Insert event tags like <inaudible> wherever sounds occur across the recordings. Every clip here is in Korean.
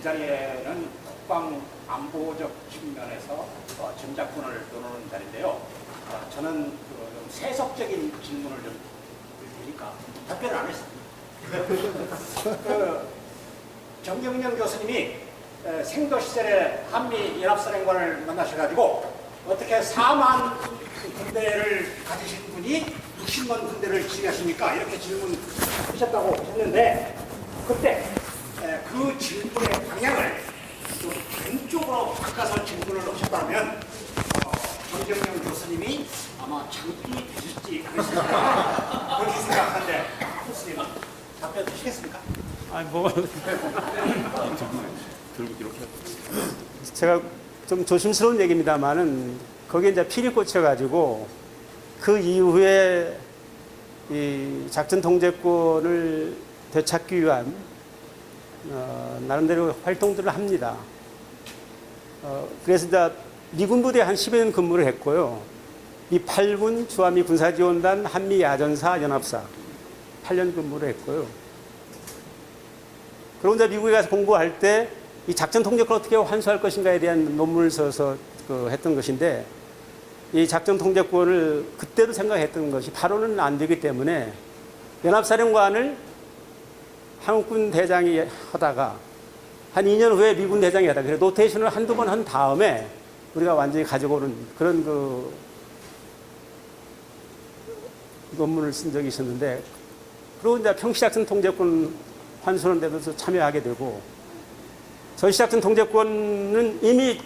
이 자리에는 국방 안보적 측면에서 어, 전작권을 떠나는 자리인데요. 어, 저는 그좀 세속적인 질문을 좀 드리니까 답변을 안 했습니다. <laughs> 그 정경련 교수님이 에, 생도 시절에 한미 연합사령관을 만나셔가지고 어떻게 4만 군대를 가지신 분이 60만 군대를 지휘하십니까? 이렇게 질문하셨다고 했는데 그때 에, 그 질문의 방향을 좀 왼쪽으로 바꿔서 질문을 하셨다면 어, 정경련 교수님이 아마 장군이 되실지 그렇게 생각하는데 교수님은 답변 주시겠습니까? 아니 뭐 제가 좀 조심스러운 얘기입니다만은 거기에 이제 필이 꽂혀가지고 그 이후에 이 작전 통제권을 되찾기 위한 어, 나름대로 활동들을 합니다. 어, 그래서 이제 미군 부대 한 10여 년 근무를 했고요. 이 8군 주한미 군사지원단 한미 야전사 연합사 8년 근무를 했고요. 그리고 이제 미국에 가서 공부할 때 이 작전 통제권을 어떻게 환수할 것인가에 대한 논문을 써서 그 했던 것인데 이 작전 통제권을 그때도 생각했던 것이 바로는 안 되기 때문에 연합사령관을 한국군 대장이 하다가 한 2년 후에 미군 대장이 하다가 그래 노테이션을 한두 번 한 다음에 우리가 완전히 가지고 오는 그런 그 논문을 쓴 적이 있었는데 그리고 이제 평시작전 통제권 환수하는 데도 참여하게 되고 전시작전 통제권은 이미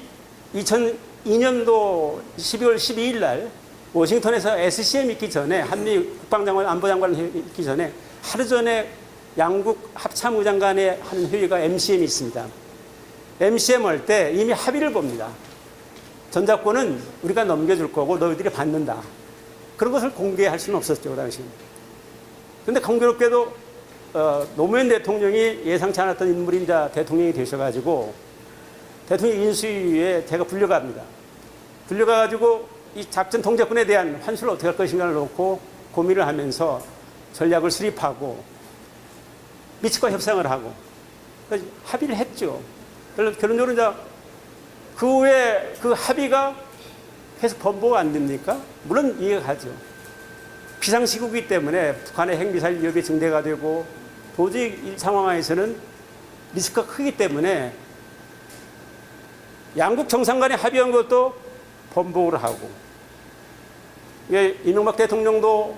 2002년도 12월 12일 날 워싱턴에서 SCM 있기 전에 한미 국방장관 안보장관 있기 전에 하루 전에 양국 합참의장 간에 하는 회의가 MCM이 있습니다. MCM 할 때 이미 합의를 봅니다. 전작권은 우리가 넘겨줄 거고 너희들이 받는다. 그런 것을 공개할 수는 없었죠, 그 당시에. 근데 공교롭게도 어, 노무현 대통령이 예상치 않았던 이제 대통령이 되셔가지고 대통령 인수위에 제가 불려갑니다. 불려가가지고 이 작전 통제권에 대한 환수를 어떻게 할 것인가를 놓고 고민을 하면서 전략을 수립하고 미치과 협상을 하고 그래서 합의를 했죠. 결론- 결론적으로 이제 그 후에 그 합의가 계속 번복가 안 됩니까? 물론 이해가 가죠. 비상시국이기 때문에 북한의 핵미사일 위협이 증대가 되고 도저히 이 상황에서는 리스크가 크기 때문에 양국 정상 간에 합의한 것도 번복을 하고 예, 이명박 대통령도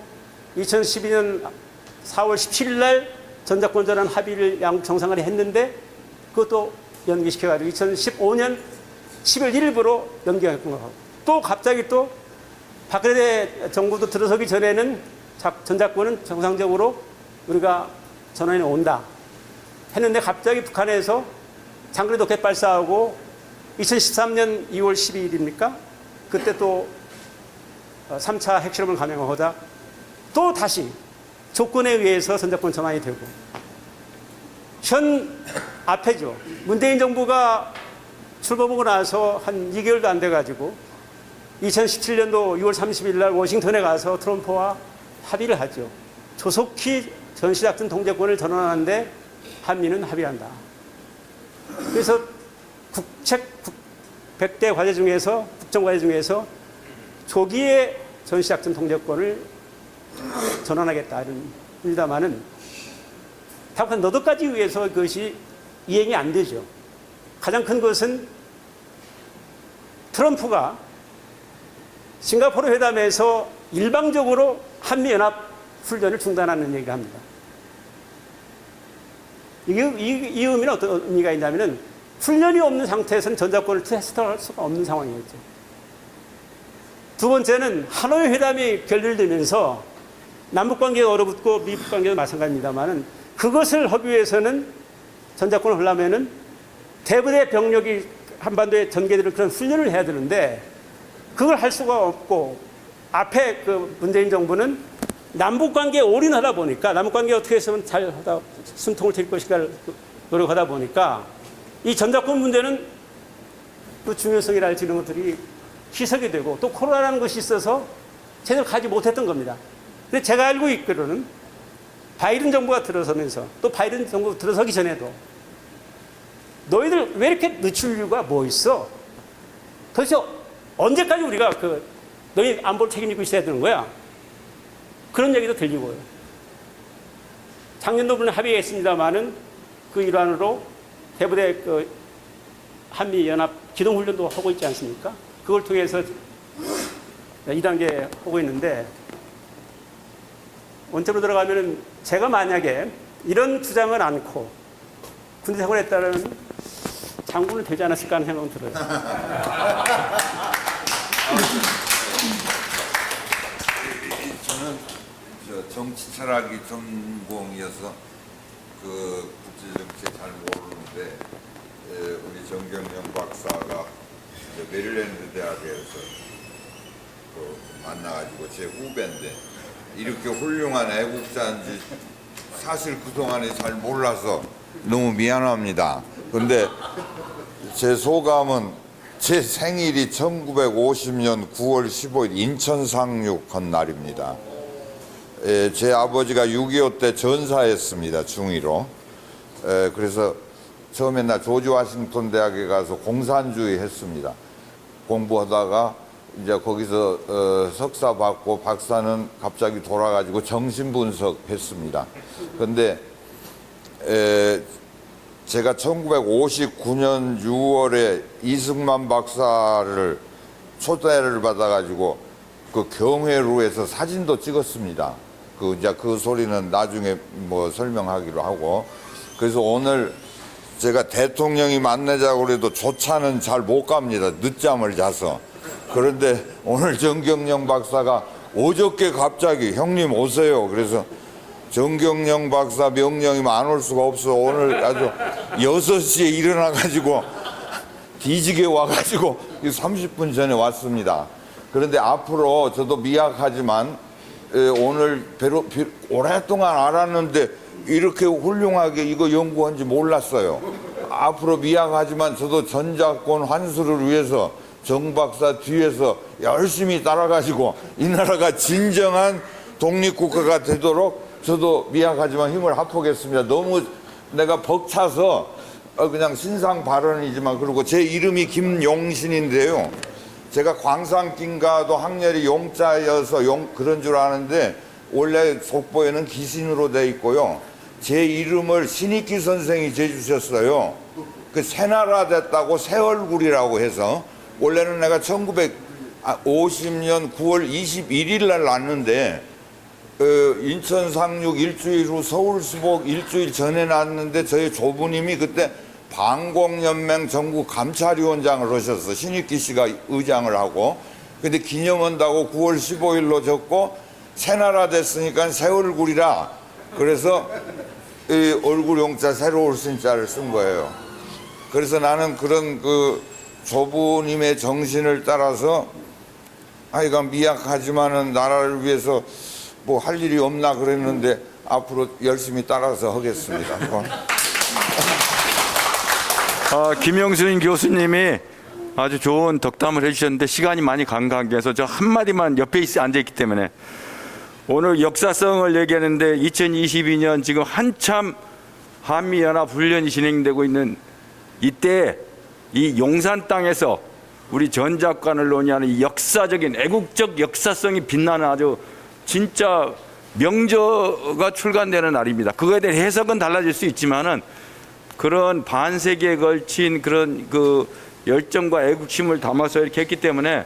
2012년 4월 17일 날 전작권 전환 합의를 양국 정상 간에 했는데 그것도 연기시켜가지고 2015년 10월 1일부로 연기했던 거고 또 갑자기 또 박근혜 정부도 들어서기 전에는 작- 전작권은 정상적으로 우리가 전환이 온다 했는데 갑자기 북한에서 장거리 로켓 발사하고 2013년 2월 12일입니까? 그때 또 3차 핵실험을 감행하자 또 다시 조건에 의해서 전작권 전환이 되고 현 앞에죠. 문재인 정부가 출범하고 나서 한 2개월도 안 돼가지고 2017년도 6월 30일 날 워싱턴에 가서 트럼프와 합의를 하죠. 조속히 전시작전 통제권을 전환하는데 한미는 합의한다. 그래서 국책 국- 100대 과제 중에서 국정과제 중에서 조기에 전시작전 통제권을 전환하겠다 이런 입니다만은 다만 너도까지 의해서 그것이 이행이 안 되죠. 가장 큰 것은 트럼프가 싱가포르 회담에서 일방적으로 한미연합 훈련을 중단하는 얘기를 합니다. 이게, 이, 이 의미는 어떤 의미가 있냐면은 훈련이 없는 상태에서는 전작권을 테스트할 수가 없는 상황이었죠. 두 번째는 하노이 회담이 결렬되면서 남북 관계가 얼어붙고 미북 관계도 마찬가지입니다만은 그것을 하기 위해서는 전작권을 하려면은 대부대 병력이 한반도에 전개되는 그런 훈련을 해야 되는데 그걸 할 수가 없고 앞에 그 문재인 정부는 남북 관계에 올인하다 보니까 남북 관계 어떻게 했으면 잘 하다 숨통을 트일 것인가를 노력하다 보니까 이 전작권 문제는 그 중요성이랄지 이런 것들이 희석이 되고 또 코로나라는 것이 있어서 제대로 가지 못했던 겁니다. 근데 제가 알고 있기로는 바이든 정부가 들어서면서 또 바이든 정부 들어서기 전에도 너희들 왜 이렇게 늦출 이유가 뭐 있어? 도대체 언제까지 우리가 그 너희 안보를 책임지고 있어야 되는 거야? 그런 얘기도 들리고요. 작년도 물론 합의가 있습니다만은 그 일환으로 대부대 그 한미 연합 기동 훈련도 하고 있지 않습니까? 그걸 통해서 2단계 하고 있는데 원점으로 들어가면은 제가 만약에 이런 주장을 않고 군대 생활을 했다는 장군은 되지 않았을까 하는 생각은 들어요. 저는 저 정치 철학이 전공이어서 그 국제 정치 잘 모르는데 에, 우리 정경영 박사가 메릴랜드 대학에서 그 만나가지고 제 후배인데 이렇게 훌륭한 애국자인지 사실 그동안에 잘 몰라서 너무 미안합니다. 근데 제 소감은 제 생일이 1950년 9월 15일 인천 상륙한 날입니다. 에, 제 아버지가 6.25 때 전사했습니다. 중위로. 에, 그래서 처음에 나 조지 워싱턴 대학에 가서 공산주의 했습니다. 공부하다가 이제 거기서 어, 석사 받고 박사는 갑자기 돌아가지고 정신분석 했습니다. 근데 에, 제가 1959년 6월에 이승만 박사를 초대를 받아가지고 그 경회루에서 사진도 찍었습니다. 그 이제 그 소리는 나중에 뭐 설명하기로 하고 그래서 오늘 제가 대통령이 만나자고 그래도 조차는 잘 못 갑니다. 늦잠을 자서. 그런데 오늘 정경영 박사가 어저께 갑자기 형님 오세요. 그래서 정경영 박사 명령이면 안 올 수가 없어. 오늘 아주 6시에 일어나가지고 뒤지게 와가지고 30분 전에 왔습니다. 그런데 앞으로 저도 미약하지만 에, 오늘 배로, 비- 오랫동안 알았는데 이렇게 훌륭하게 이거 연구한지 몰랐어요. 앞으로 미약하지만 저도 전자권 환수를 위해서 정 박사 뒤에서 열심히 따라가지고 이 나라가 진정한 독립국가가 되도록 저도 미약하지만 힘을 합하겠습니다. 너무 내가 벅차서 어, 그냥 신상 발언이지만 그리고 제 이름이 김용신인데요. 제가 광산긴가도 학렬이 용자여서 용 그런 줄 아는데 원래 속보에는 기신으로 돼 있고요. 제 이름을 신익기 선생이 재주셨어요. 그 새나라 됐다고 새 얼굴이라고 해서 원래는 내가 1950년 9월 21일 날 났는데 어, 인천 상륙 일주일 후 서울 수복 일주일 전에 났는데 저희 조부님이 그때 방공연맹 전국 감찰위원장을 하셔서 신익기 씨가 의장을 하고 근데 기념한다고 9월 15일로 적고 새나라 됐으니까 새 얼굴이라 그래서 이 얼굴 용자 새로울 신자를 쓴 거예요. 그래서 나는 그런 그 조부님의 정신을 따라서 하여간 미약하지만은 나라를 위해서 뭐 할 일이 없나 그랬는데 앞으로 열심히 따라서 하겠습니다. 뭐. 아, 김영순 교수님이 아주 좋은 덕담을 해주셨는데 시간이 많이 간간해서 저 한마디만 옆에 앉아있기 때문에 오늘 역사성을 얘기하는데 2022년 지금 한참 한미연합 훈련이 진행되고 있는 이때 이 용산 땅에서 우리 전작관을 논의하는 이 역사적인 애국적 역사성이 빛나는 아주 진짜 명저가 출간되는 날입니다. 그거에 대한 해석은 달라질 수 있지만은 그런 반세기에 걸친 그런 그 열정과 애국심을 담아서 이렇게 했기 때문에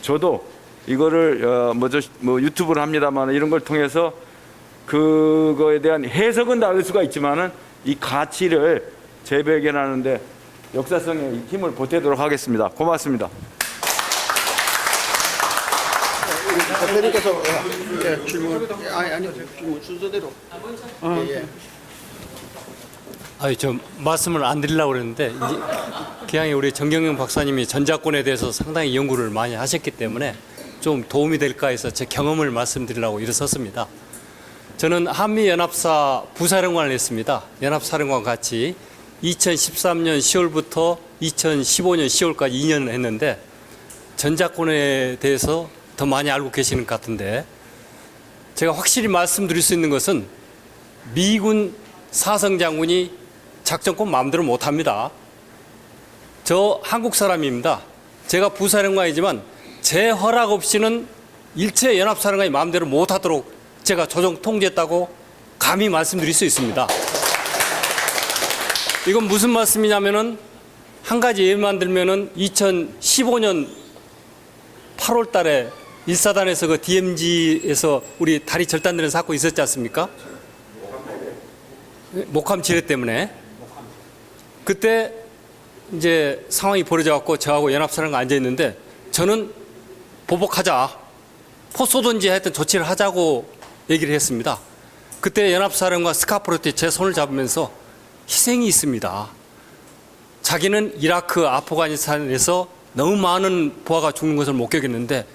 저도 이거를 어, 뭐저 뭐 유튜브를 합니다만 이런 걸 통해서 그거에 대한 해석은 다를 수가 있지만은 이 가치를 재발견하는데 역사성의 힘을 보태도록 하겠습니다. 고맙습니다. 대표님께서 예, 질문 아니 아니요 질문 순서대로 예, 예. 아니 저 말씀을 안 드리려고 그랬는데 이제 기왕에 우리 정경영 박사님이 전자권에 대해서 상당히 연구를 많이 하셨기 때문에 좀 도움이 될까 해서 제 경험을 말씀드리려고 일어섰습니다. 저는 한미 연합사 부사령관을 했습니다. 연합사령관 같이 2013년 10월부터 2015년 10월까지 2년을 했는데 전자권에 대해서 더 많이 알고 계시는 것 같은데 제가 확실히 말씀드릴 수 있는 것은 미군 사성 장군이 작전권 마음대로 못 합니다. 저 한국 사람입니다. 제가 부사령관이지만 제 허락 없이는 일체 연합사령관이 마음대로 못 하도록 제가 조정 통제했다고 감히 말씀드릴 수 있습니다. 이건 무슨 말씀이냐면은 한 가지 예만 들면은 2015년 8월 달에 일사단에서 그 DMZ에서 우리 다리 절단되는 사건 있었지 않습니까? 목함 지뢰 때문에 그때 이제 상황이 벌어져 갖고 저하고 연합사령관 앉아 있는데 저는 보복하자 포 쏘든지 하여튼 조치를 하자고 얘기를 했습니다. 그때 연합사령관 스카프로트 제 손을 잡으면서 희생이 있습니다. 자기는 이라크, 아프가니스탄에서 너무 많은 부하가 죽는 것을 목격했는데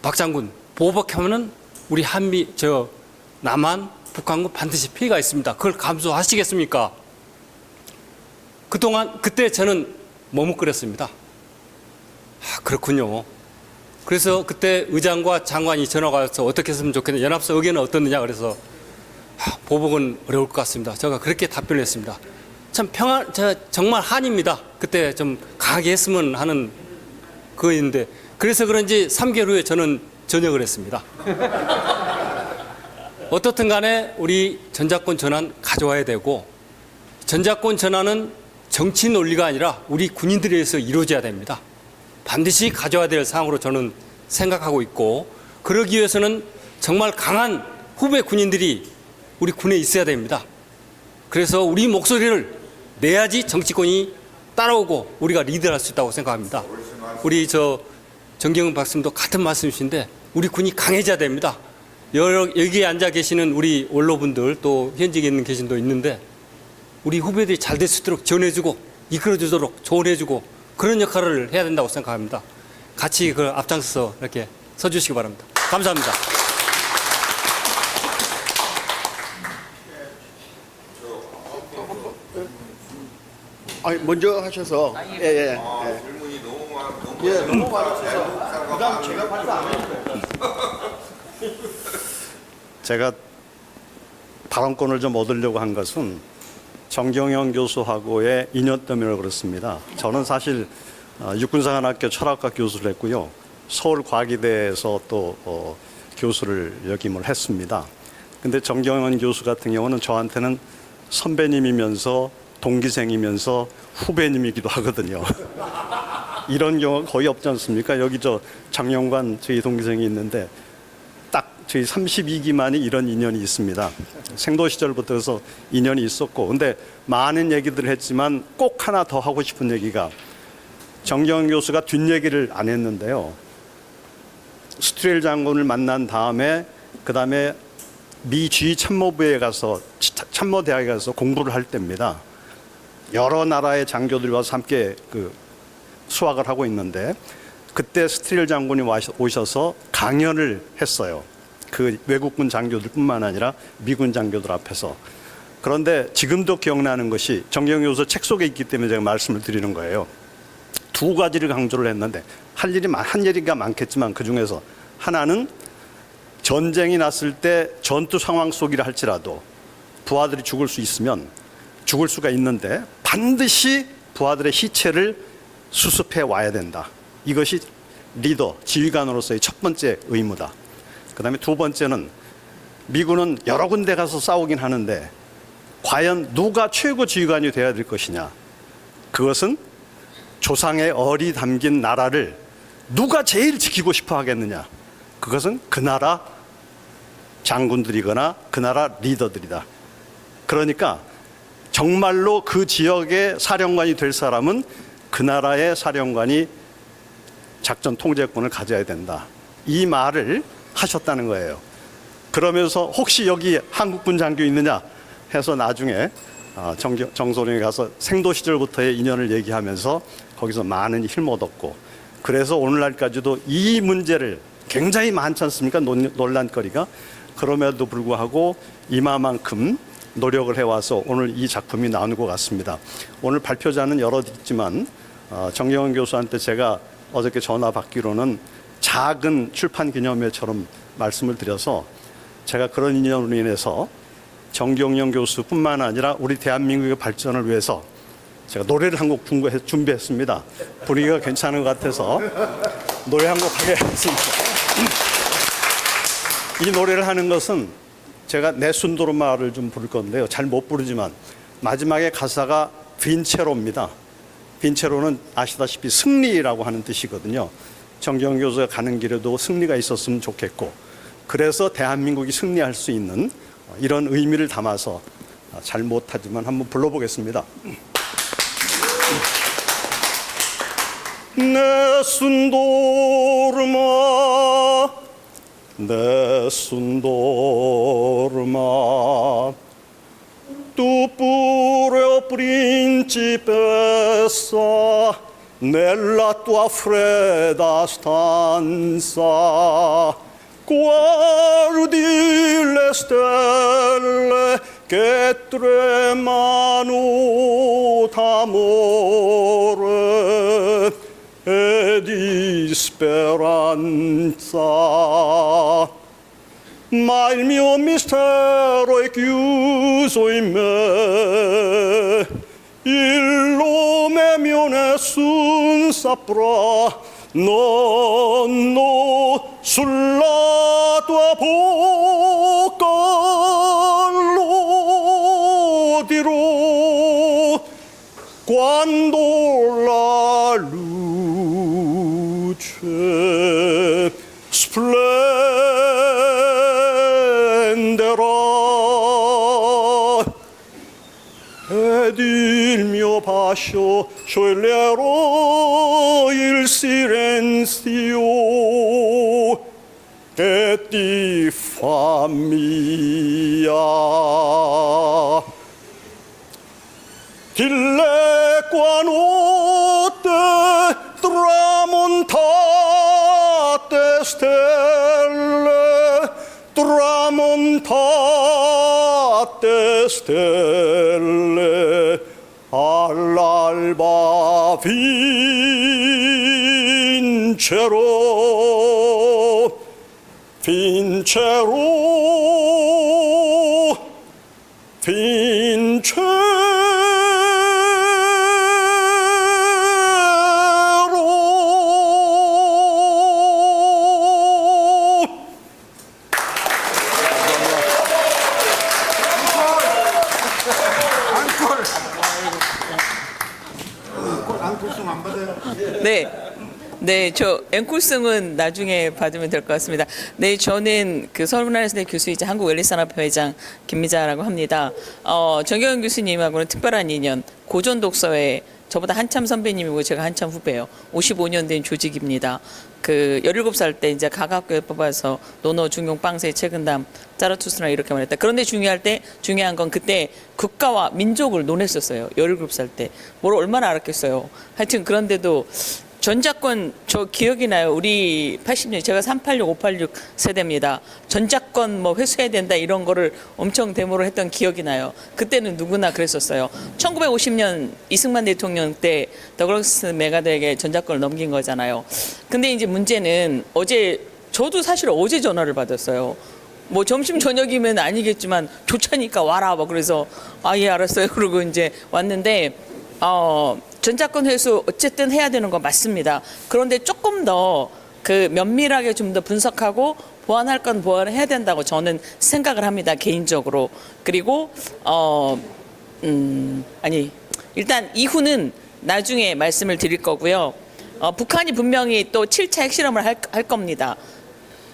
박 장군 보복하면은 우리 한미 저 남한 북한군 반드시 피해가 있습니다. 그걸 감수하시겠습니까? 그동안 그때 저는 머뭇거렸습니다. 아, 그렇군요. 그래서 그때 의장과 장관이 전화가 와서 어떻게 했으면 좋겠냐, 연합사 의견은 어떻느냐 그래서 아, 보복은 어려울 것 같습니다. 제가 그렇게 답변을 했습니다. 참 평안, 정말 한입니다. 그때 좀 강하게 했으면 하는 그거였는데 그래서 그런지 3개월 후에 저는 전역을 했습니다. <laughs> 어떻든 간에 우리 전자권 전환 가져와야 되고 전자권 전환은 정치 논리가 아니라 우리 군인들에 의해서 이루어져야 됩니다. 반드시 가져와야 될 사항으로 저는 생각하고 있고 그러기 위해서는 정말 강한 후배 군인들이 우리 군에 있어야 됩니다. 그래서 우리 목소리를 내야지 정치권이 따라오고 우리가 리드할 수 있다고 생각합니다. 우리 저 정경훈 박사님도 같은 말씀이신데 우리 군이 강해져야 됩니다. 여러 여기에 앉아 계시는 우리 원로분들 또 현직에 있는 계신 도 있는데 우리 후배들이 잘 될 수 있도록 지원해주고 이끌어주도록 조언해주고 그런 역할을 해야 된다고 생각합니다. 같이 그 앞장서서 이렇게 서주시기 바랍니다. 감사합니다. 아니 먼저 하셔서 예예. 예. 아, 질문이 너무 많 너무 예, 너무 많으셔서 그다음 제가 발표 안 해도 <laughs> 제가 발언권을 좀 얻으려고 한 것은 정경영 교수하고의 인연 때문에 그렇습니다. 저는 사실 어, 육군사관학교 철학과 교수를 했고요. 서울과기대에서 또 어, 교수를 역임을 했습니다. 근데 정경원 교수 같은 경우는 저한테는 선배님이면서 동기생이면서 후배님이기도 하거든요. <laughs> 이런 경우가 거의 없지 않습니까? 여기 저 장영관 저희 동기생이 있는데 딱 저희 32기만이 이런 인연이 있습니다. 생도 시절부터 해서 인연이 있었고, 근데 많은 얘기들을 했지만 꼭 하나 더 하고 싶은 얘기가 정경 교수가 뒷얘기를 안 했는데요. 스트레일 장군을 만난 다음에 그 다음에 미 G 참모부에 가서 참모대학에 가서 공부를 할 때입니다. 여러 나라의 장교들이 와서 함께 그 수학을 하고 있는데 그때 스트릴 장군이 오셔서 강연을 했어요. 그 외국군 장교들뿐만 아니라 미군 장교들 앞에서. 그런데 지금도 기억나는 것이 정경 교수 책 속에 있기 때문에 제가 말씀을 드리는 거예요. 두 가지를 강조를 했는데 할 일이 많- 한 얘기가 많겠지만 그 중에서 하나는 전쟁이 났을 때 전투 상황 속이라 할지라도 부하들이 죽을 수 있으면 죽을 수가 있는데 반드시 부하들의 시체를 수습해 와야 된다. 이것이 리더, 지휘관으로서의 첫 번째 의무다. 그 다음에 두 번째는 미군은 여러 군데 가서 싸우긴 하는데 과연 누가 최고 지휘관이 되어야 될 것이냐. 그것은 조상의 얼이 담긴 나라를 누가 제일 지키고 싶어 하겠느냐. 그것은 그 나라 장군들이거나 그 나라 리더들이다. 그러니까 정말로 그 지역의 사령관이 될 사람은 그 나라의 사령관이 작전 통제권을 가져야 된다. 이 말을 하셨다는 거예요. 그러면서 혹시 여기 한국군 장교 있느냐 해서 나중에 어, 정교- 정소령에 가서 생도 시절부터의 인연을 얘기하면서 거기서 많은 힘 얻었고 그래서 오늘날까지도 이 문제를 굉장히 많지 않습니까? 논- 논란거리가 그럼에도 불구하고 이마만큼 노력을 해와서 오늘 이 작품이 나오는 것 같습니다. 오늘 발표자는 여러 있지만 어, 정경원 교수한테 제가 어저께 전화 받기로는 작은 출판 기념회처럼 말씀을 드려서 제가 그런 인연으로 인해서 정경영 교수뿐만 아니라 우리 대한민국의 발전을 위해서 제가 노래를 한 곡 준비했습니다. 분위기가 괜찮은 것 같아서 노래 한 곡 하겠습니다. 이 노래를 하는 것은 제가 내 순도로마를 좀 부를 건데요. 잘 못 부르지만 마지막에 가사가 빈체로입니다. 빈체로는 아시다시피 승리라고 하는 뜻이거든요. 정경 교수가 가는 길에도 승리가 있었으면 좋겠고 그래서 대한민국이 승리할 수 있는 이런 의미를 담아서 잘 못하지만 한번 불러보겠습니다. 내 순도르마 내 순도르마 tu pure principessa nella tua fredda stanza guardi le stelle che tremano d'amore e di speranza ma il mio mistero è chiuso in me. Il nome mio nessun saprà, nonno, sulla tua bocca 하쇼 슐레로 일시렌시오. 에티파미아. 딜레 꽈노테 트라몬타테 스텔레. 트라몬타테 스텔레. Che ti fa mia Dille notte tramontate vincerò, vincerò, vincerò. 네. 네, 저 앵콜승은 나중에 받으면 될 것 같습니다. 네, 저는 그 서울문화예술대 교수이자 한국웰리산업회 회장 김미자라고 합니다. 어, 정경현 교수님하고는 특별한 인연, 고전 독서회 저보다 한참 선배님이고 제가 한참 후배예요. 55년 된 조직입니다. 그 17살 때 이제 가학교에 뽑아서 노노 중용 빵세 최근담 짜라투스나 이렇게 말했다. 그런데 중요할 때 중요한 건 그때 국가와 민족을 논했었어요. 17살 때. 뭘 얼마나 알았겠어요. 하여튼 그런데도 전자권 저 기억이 나요. 우리 80년 제가 386, 586 세대입니다. 전자권 뭐 회수해야 된다 이런 거를 엄청 데모를 했던 기억이 나요. 그때는 누구나 그랬었어요. 1950년 이승만 대통령 때 더글라스 메가드에게 전자권을 넘긴 거잖아요. 근데 이제 문제는 어제 저도 사실 어제 전화를 받았어요. 뭐 점심 저녁이면 아니겠지만 좋자니까 와라 뭐 그래서 아 예 알았어요 <laughs> 그러고 이제 왔는데 어 전자권 회수 어쨌든 해야 되는 건 맞습니다. 그런데 조금 더 그 면밀하게 좀 더 분석하고 보완할 건 보완을 해야 된다고 저는 생각을 합니다 개인적으로 그리고 어 음, 아니 일단 이후는 나중에 말씀을 드릴 거고요. 어, 북한이 분명히 또 7차 핵실험을 할, 할 겁니다.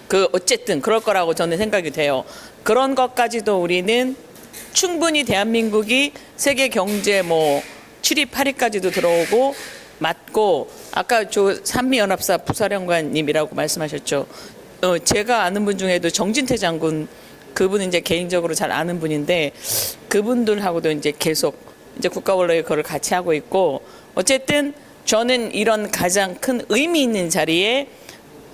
그 어쨌든 그럴 거라고 저는 생각이 돼요. 그런 것까지도 우리는 충분히 대한민국이 세계 경제 뭐 7위 8위까지도 들어오고 맞고 아까 저 산미연합사 부사령관님이라고 말씀하셨죠. 어, 제가 아는 분 중에도 정진태 장군 그분은 이제 개인적으로 잘 아는 분인데 그분들하고도 이제 계속 이제 국가원로에 그걸 같이 하고 있고 어쨌든 저는 이런 가장 큰 의미 있는 자리에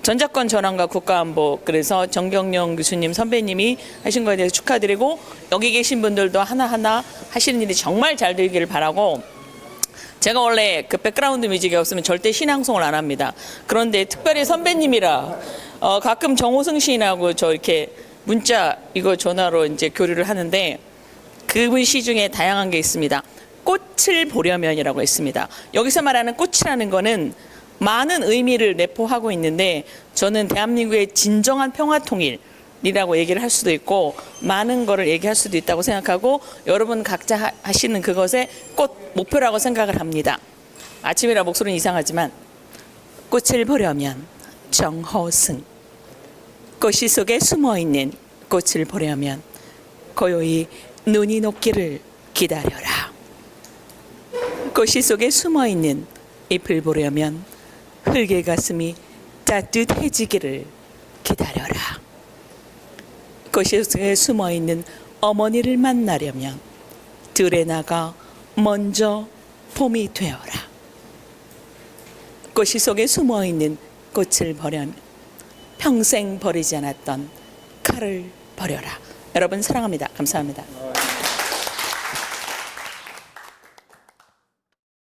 전자권 전환과 국가안보 그래서 정경영 교수님 선배님이 하신 거에 대해서 축하드리고 여기 계신 분들도 하나하나 하시는 일이 정말 잘 되기를 바라고 제가 원래 그 백그라운드 뮤직이 없으면 절대 신앙송을 안 합니다. 그런데 특별히 선배님이라 어, 가끔 정호승 시인하고 저 이렇게 문자 이거 전화로 이제 교류를 하는데 그분 시 중에 다양한 게 있습니다. 꽃을 보려면이라고 했습니다. 여기서 말하는 꽃이라는 거는 많은 의미를 내포하고 있는데 저는 대한민국의 진정한 평화 통일 이라고 얘기를 할 수도 있고 많은 거를 얘기할 수도 있다고 생각하고 여러분 각자 하- 하시는 그것의 꽃 목표라고 생각을 합니다. 아침이라 목소리는 이상하지만 꽃을 보려면 정허승 꽃이 속에 숨어 있는 꽃을 보려면 고요히 눈이 녹기를 기다려라. 꽃이 속에 숨어 있는 잎을 보려면 흙의 가슴이 따뜻해지기를 기다려라. 속에 숨어 있는 어머니를 만나려면 들에 나가 먼저 봄이 되어라. 꽃이 속에 숨어 있는 꽃을 버려면 평생 버리지 않았던 칼을 버려라. 여러분 사랑합니다. 감사합니다.